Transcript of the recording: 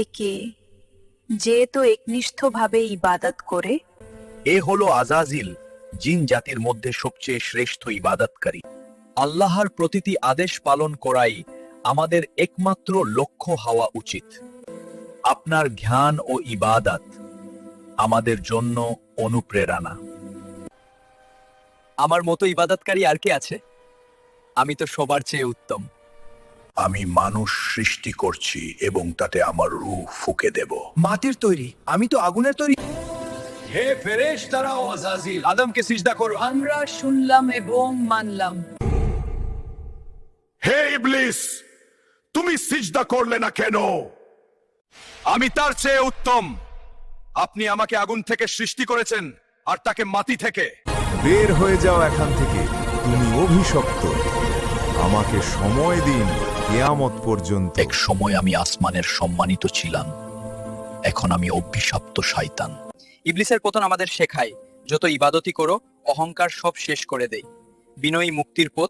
একে যে তো একনিষ্ঠভাবে ইবাদত করে, এ হলো আজাজিল, জিন জাতির মধ্যে সবচেয়ে শ্রেষ্ঠ ইবাদতকারী। আল্লাহর প্রতিটি আদেশ পালন করাই আমাদের একমাত্র লক্ষ্য হওয়া উচিত। আপনার জ্ঞান ও ইবাদত আমাদের জন্য অনুপ্রেরণা। আমার মতো ইবাদতকারী আর কে আছে? আমি তো সবার চেয়ে উত্তম। আমি মানুষ সৃষ্টি করছি এবং তাতে আমার রূহ ফুকে দেব। মাটির তৈরি আমি তো আগুনের তৈরি। হে ফেরেশ তারা আজাজিল আদমকে সিজদা করো। আমরা শুনলাম এবং মানলাম। হে ইবলিস তুমি সিজদা করলে না কেন? আমি তার চেয়ে উত্তম। আপনি আমাকে আগুন থেকে সৃষ্টি করেছেন আর তাকে মাটি থেকে। বের হয়ে যাও এখান থেকে। তুমি অভিশপ্ত। আমাকে সময় দিন কেয়ামত পর্যন্ত। এক সময় আমি আসমানের সম্মানিত ছিলাম। এখন আমি অভিশপ্ত শয়তান। ইবলিসের পতন আমাদের শেখায় যত ইবাদতি করো অহংকার সব শেষ করে দেয়। বিনয়ী মুক্তির পথ